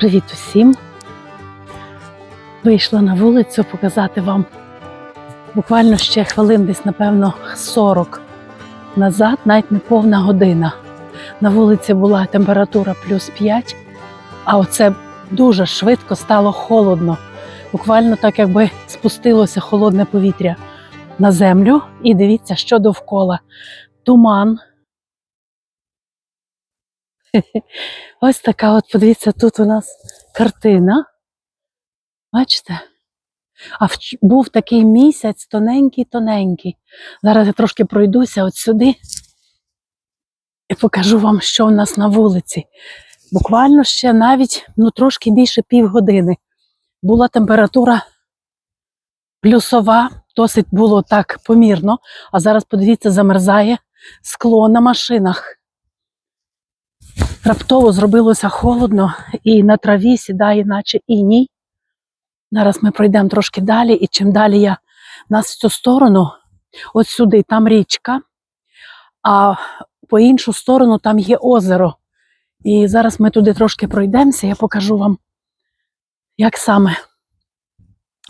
Привіт усім! Вийшла на вулицю показати вам буквально ще хвилин, десь, напевно, 40 назад, навіть не повна година. На вулиці була температура плюс 5, а оце дуже швидко стало холодно. Буквально так, якби спустилося холодне повітря на землю. І дивіться, що довкола. Туман. Ось така от, подивіться, тут у нас картина. Бачите? А вч- був такий місяць тоненький-тоненький. Зараз я трошки пройдуся от сюди і покажу вам, що у нас на вулиці. Буквально ще навіть ну, трошки більше півгодини. Була температура плюсова, досить було так помірно. А зараз, подивіться, замерзає скло на машинах. Раптово зробилося холодно, і на траві сідає, наче іній. Зараз ми пройдемо трошки далі, і чим далі я нас в цю сторону, от сюди, там річка, а по іншу сторону там є озеро. І зараз ми туди трошки пройдемося, я покажу вам, як саме.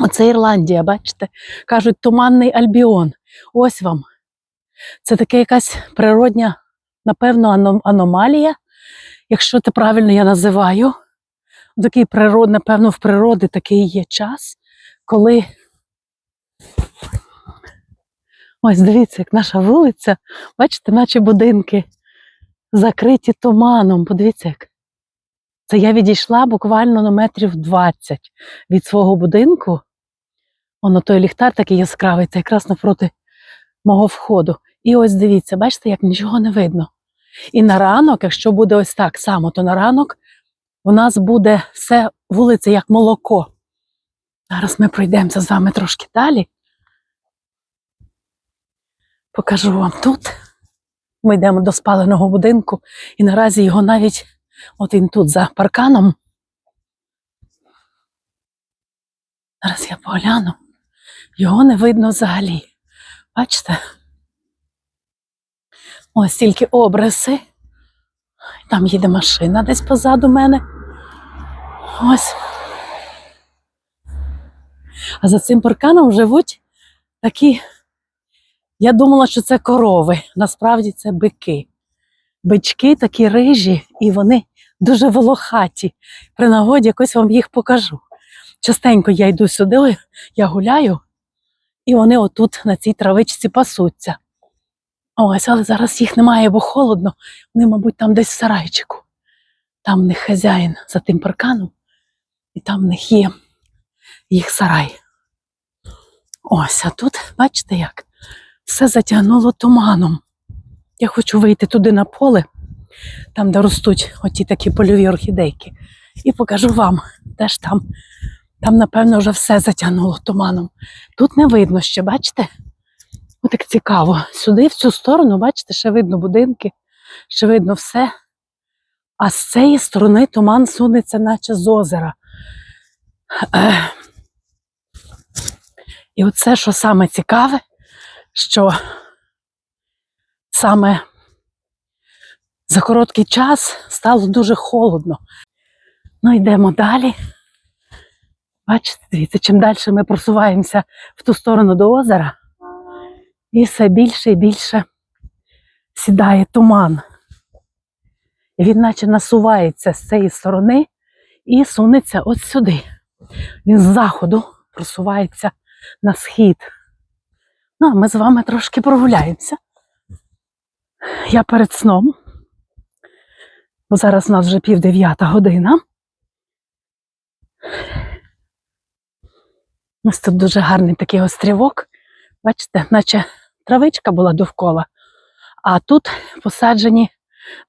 Оце Ірландія, бачите? Кажуть, туманний альбіон. Ось вам. Це така якась природня, напевно, аном- аномалія, якщо це правильно я називаю. Такий природ, напевно, в природі такий є час, коли. Ось дивіться, як наша вулиця, бачите, наче будинки закриті туманом. Подивіться, як. Це я відійшла буквально на метрів 20 від свого будинку. Воно той ліхтар такий яскравий, це якраз навпроти мого входу. І ось дивіться, бачите, як нічого не видно. І на ранок, якщо буде ось так само, то на ранок у нас буде все вулиця як молоко. Зараз ми пройдемося з вами трошки далі. Покажу вам тут. Ми йдемо до спаленого будинку, і наразі його навіть от він тут за парканом. Зараз я погляну. Його не видно взагалі. Бачите? Ось тільки обриси. Там їде машина десь позаду мене. Ось. А за цим парканом живуть такі. Я думала, що це корови. Насправді це бики. Бички такі рижі, і вони дуже волохаті. При нагоді якось вам їх покажу. Частенько я йду сюди, я гуляю, і вони отут на цій травичці пасуться. Ось, але зараз їх немає, бо холодно. Вони, мабуть, там десь в сарайчику. Там в них хазяїн за тим парканом, і там в них є їх сарай. Ось, а тут, бачите як? Все затягнуло туманом. Я хочу вийти туди на поле, там, де ростуть оті такі польові орхідейки, і покажу вам. Теж там, там, напевно, вже все затягнуло туманом. Тут не видно ще, бачите? Отак цікаво. Сюди, в цю сторону, бачите, ще видно будинки, ще видно все. А з цієї сторони туман сунеться, наче з озера. І оце, що саме цікаве, що саме за короткий час стало дуже холодно. Ну, йдемо далі. Бачите, дивіться, чим далі ми просуваємося в ту сторону до озера, і все більше і більше сідає туман. Він наче насувається з цієї сторони і сунеться от сюди. Він з заходу просувається на схід. Ну, а ми з вами трошки прогуляємося. Я перед сном, бо зараз у нас вже пів дев'ята година. Ось тут дуже гарний такий острівок. Бачите, наче травичка була довкола, а тут посаджені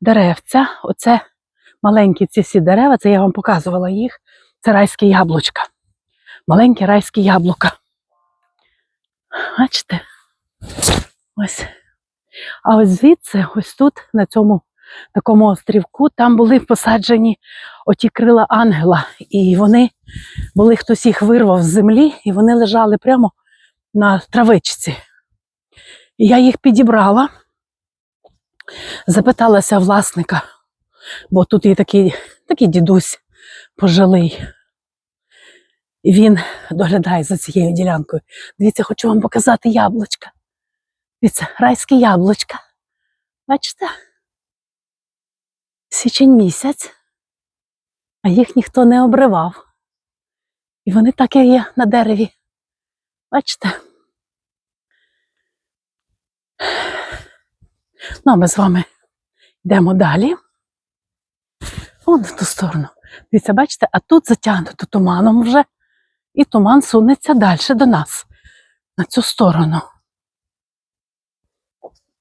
деревця. Оце маленькі ці всі дерева, це я вам показувала їх. Це райське яблучка. Маленькі райські яблука. Бачите? Ось. А ось звідси, ось тут, на цьому такому острівку, там були посаджені оті крила ангела. І вони були, хтось їх вирвав з землі, і вони лежали прямо на травичці. Я їх підібрала, запиталася власника, бо тут є такий, такий дідусь пожилий. І він доглядає за цією ділянкою. Дивіться, хочу вам показати яблучка. Дивіться, райські яблучка. Бачите? Січень місяць, а їх ніхто не обривав. І вони так і є на дереві. Бачите? Ну, а ми з вами йдемо далі. Вон в ту сторону. Дивіться, бачите, а тут затягнуто туманом вже, і туман сунеться далі до нас, на цю сторону.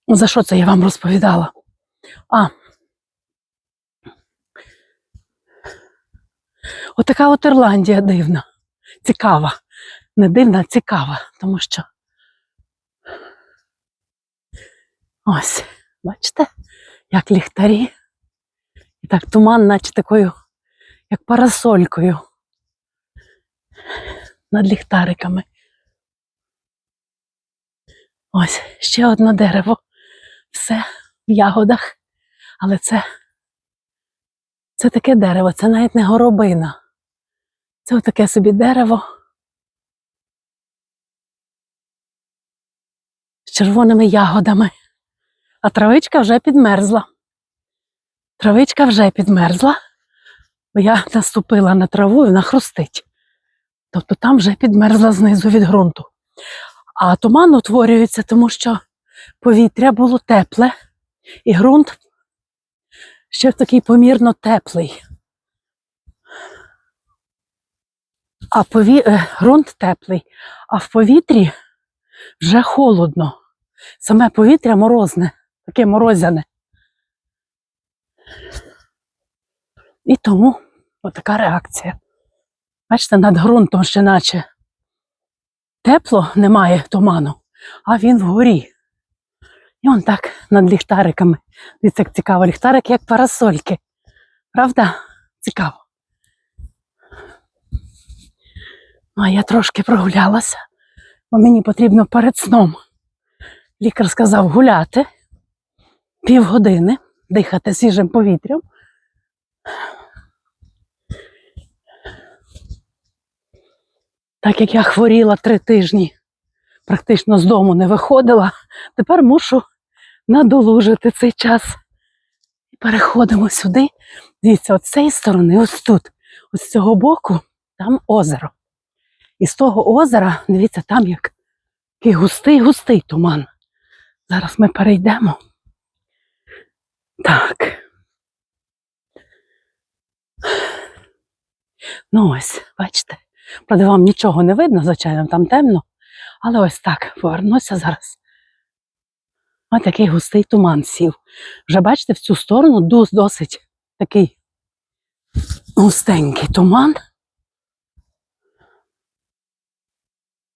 За що це я вам розповідала? А. Отака от Ірландія дивна, цікава. Не дивна, а цікава, тому що. Ось, бачите, як ліхтарі. І так туман, наче такою, як парасолькою над ліхтариками. Ось ще одне дерево. Все в ягодах. Але це, це таке дерево, це навіть не горобина. Це отаке собі дерево з червоними ягодами. А травичка вже підмерзла. Травичка вже підмерзла, бо я наступила на траву і вона хрустить. Тобто там вже підмерзла знизу від ґрунту. А туман утворюється, тому що повітря було тепле, і ґрунт ще такий помірно теплий. А пові... е, ґрунт теплий, а в повітрі вже холодно. Саме повітря морозне, таке морозяне. І тому отака реакція. Бачите, над ґрунтом ще наче тепло, немає туману, а він вгорі. І он так над ліхтариками. Дивіться, як цікаво, ліхтарик як парасольки. Правда? Цікаво. Ну, а я трошки прогулялася, бо мені потрібно перед сном. Лікар сказав гуляти півгодини, дихати свіжим повітрям. Так як я хворіла три тижні, практично з дому не виходила, тепер мушу надолужити цей час. І переходимо сюди. Дивіться, от з цієї сторони, ось тут, ось з цього боку, там озеро. І з того озера, дивіться, там як який густий, густий туман. Зараз ми перейдемо. Так. Ну ось, бачите. Правда, вам нічого не видно, звичайно, там темно. Але ось так, повернуся зараз. Ось такий густий туман сів. Вже бачите, в цю сторону досить такий густенький туман.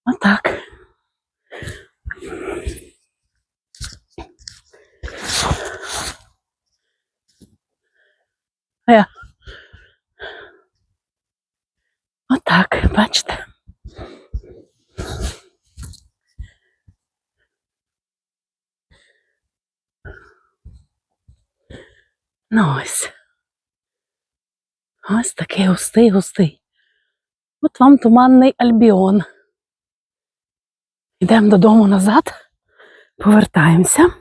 Отак. Е. Отак, бачите. Ну ось. Такий густий, густий. От вам туманний альбіон. Йдемо додому назад, повертаємося.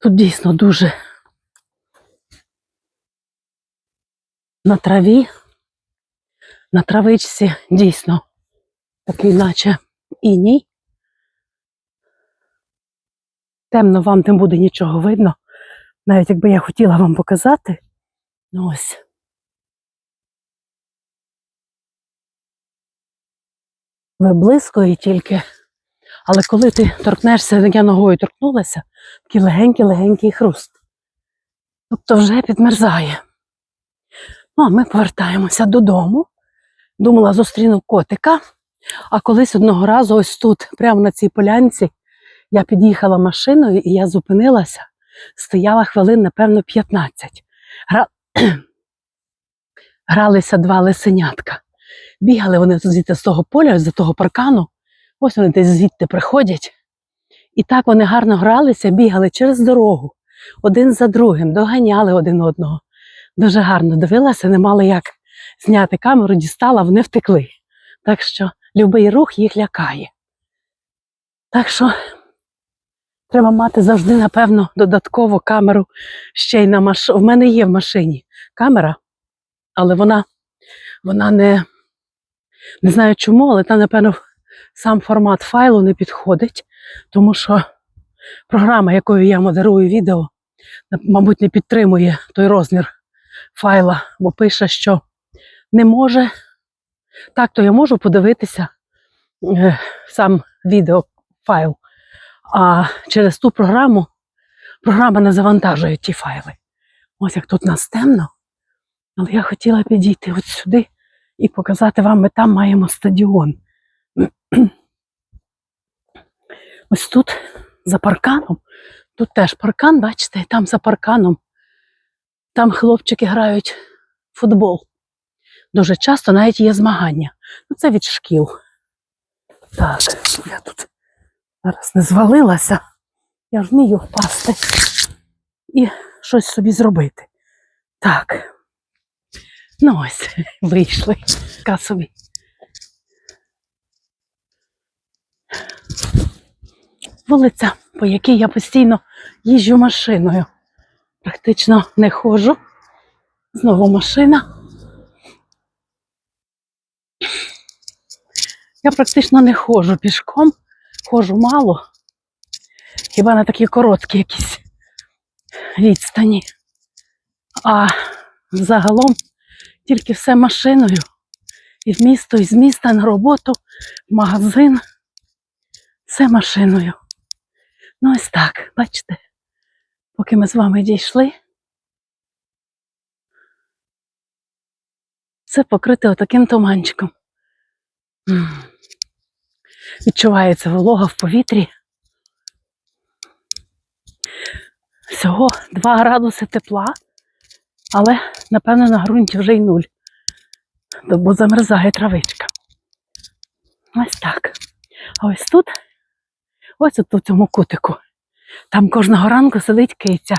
Тут дійсно дуже на траві, на травичці дійсно такий, наче іній. Темно вам не буде нічого видно. Навіть якби я хотіла вам показати. Ну ось. Виблискує тільки. Але коли ти торкнешся, я ногою торкнулася, такий легенький-легенький хруст. Тобто вже підмерзає. Ну, а ми повертаємося додому. Думала, зустріну котика. А колись одного разу, ось тут, прямо на цій полянці, я під'їхала машиною і я зупинилася. Стояла хвилин, напевно, 15. Гра... Гралися два лисенятка. Бігали вони звідти з того поля, з того паркану. Ось вони десь звідти приходять. І так вони гарно гралися, бігали через дорогу, один за другим, доганяли один одного. Дуже гарно дивилася, не мали як зняти камеру, дістала, вони втекли. Так що любий рух їх лякає. Так що треба мати завжди, напевно, додаткову камеру ще й на машині. В мене є в машині камера, але вона, вона не, не знаю чому, але там, напевно, сам формат файлу не підходить, тому що програма, якою я модерую відео, мабуть, не підтримує той розмір файла, бо пише, що не може. Так, то я можу подивитися е, сам відеофайл, а через ту програму програма не завантажує ті файли. Ось як тут нас темно. Але я хотіла підійти от сюди і показати вам, ми там маємо стадіон. Ось тут за парканом, тут теж паркан, бачите, там за парканом. Там хлопчики грають в футбол. Дуже часто навіть є змагання. Ну, це від шкіл. Так, я тут зараз не звалилася. Я вмію впасти і щось собі зробити. Так. Ну ось, вийшли. Така собі. Вулиця, по якій я постійно їжджу машиною. Практично не ходжу. Знову машина. Я практично не ходжу пішком, ходжу мало. Хіба на такі короткі якісь відстані. А загалом тільки все машиною. І в місто, і з міста на роботу, в магазин. Все машиною. Ну, ось так, бачите, поки ми з вами дійшли. Все покрите отаким туманчиком. Відчувається волога в повітрі. Всього 2 градуси тепла, але, напевно, на ґрунті вже й нуль. Бо замерзає травичка. Ось так. А ось тут, ось тут у цьому кутику. Там кожного ранку сидить киця,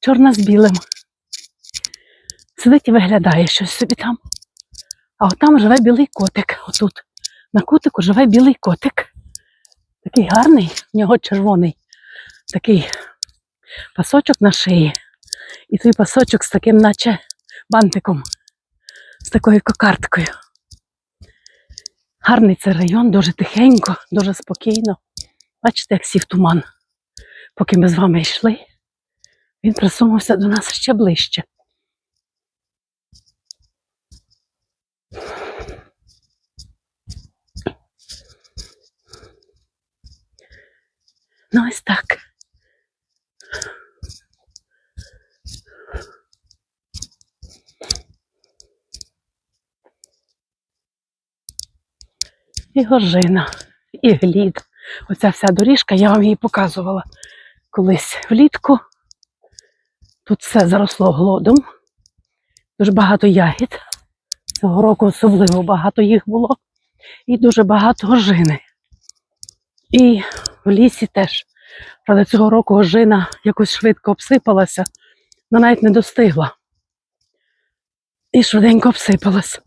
чорна з білим. Сидить і виглядає щось собі там. А от там живе білий котик. Отут. На кутику живе білий котик. Такий гарний, в нього червоний такий пасочок на шиї. І той пасочок з таким, наче бантиком, з такою кокардкою. Гарний це район, дуже тихенько, дуже спокійно. Бачите, як сів туман. Поки ми з вами йшли, він присунувся до нас ще ближче. Ну, ось так. І горжина, і глід. Оця вся доріжка, я вам її показувала колись влітку. Тут все заросло глодом. Дуже багато ягід. Цього року особливо багато їх було. І дуже багато ожини. І в лісі теж. Правда, цього року ожина якось швидко обсипалася, вона навіть не достигла. І швиденько обсипалась.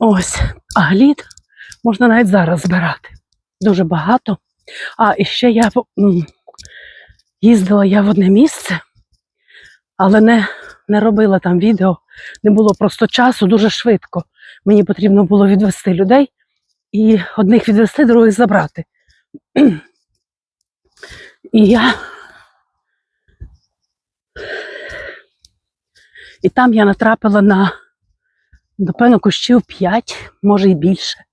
Ось, а глід можна навіть зараз збирати. Дуже багато. А і ще я їздила я в одне місце, але не, не робила там відео. Не було просто часу дуже швидко. Мені потрібно було відвести людей і одних відвести, других забрати. І я. І там я натрапила на, напевно, кущів 5, може і більше,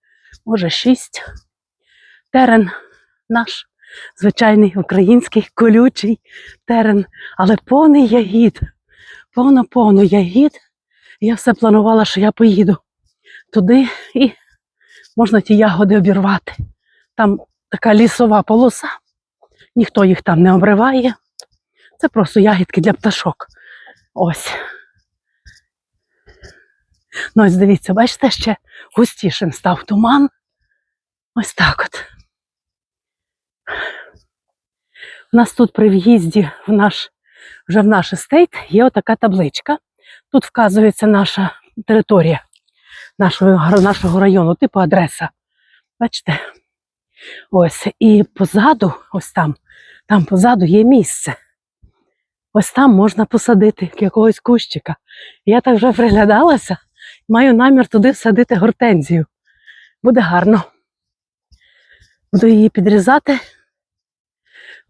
може 6. Терен наш, звичайний український колючий терен, але повний ягід, повно-повно ягід. Я все планувала, що я поїду туди і можна ті ягоди обірвати. Там така лісова полоса, ніхто їх там не обриває. Це просто ягідки для пташок. Ось. Ну, ось дивіться, бачите, ще густішим став туман. Ось так от. У нас тут при в'їзді в наш, вже в наш естейт є отака табличка. Тут вказується наша територія. нашого, нашого району, типу адреса. Бачите? Ось. І позаду, ось там, там позаду є місце. Ось там можна посадити якогось кущика. Я так вже приглядалася, маю намір туди всадити гортензію. Буде гарно. Буду її підрізати.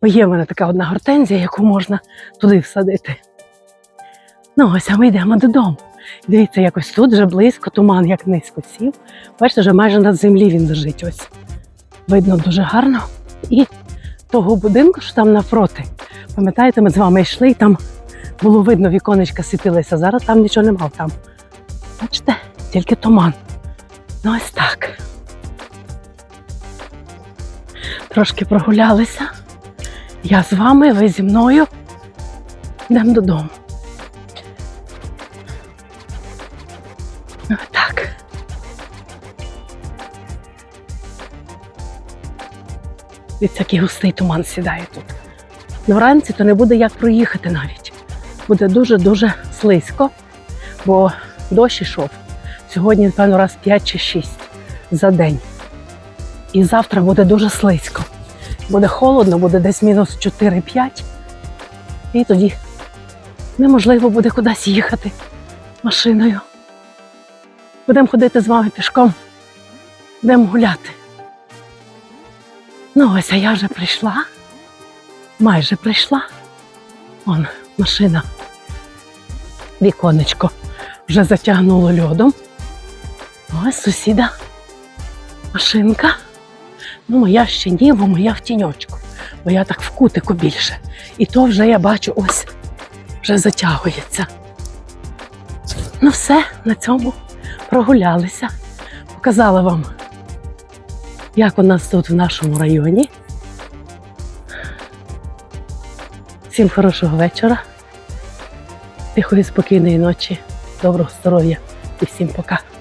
Бо є в мене така одна гортензія, яку можна туди всадити. Ну, ось, а ми йдемо додому. Дивіться, якось тут вже близько, туман як низько сів. Бачите, вже майже над землі він лежить. Ось. Видно дуже гарно. І того будинку, що там навпроти. Пам'ятаєте, ми з вами йшли, і там було видно, віконечка світилися. Зараз там нічого нема там. Бачите, тільки туман. Ну ось так. Трошки прогулялися. Я з вами, ви зі мною. Йдемо додому. Ну, Так. Дивіться, який густий туман сідає тут. Ну, вранці то не буде як проїхати навіть. Буде дуже-дуже слизько, бо дощ ішов. Сьогодні, напевно, раз 5 чи 6 за день. І завтра буде дуже слизько. Буде холодно, буде десь мінус 4-5. І тоді неможливо буде кудись їхати машиною. Будемо ходити з вами пішком. Будемо гуляти. Ну, ось а я вже прийшла. Майже прийшла. Вон машина. Віконечко вже затягнуло льодом. Ось сусіда. Машинка. Ну, моя ще ні, бо моя в тіньочку. Бо я так в кутику більше. І то вже я бачу, ось вже затягується. Ну, все, на цьому прогулялися. Показала вам, як у нас тут в нашому районі. Всім хорошого вечора, тихої, спокійної ночі, доброго здоров'я і всім пока.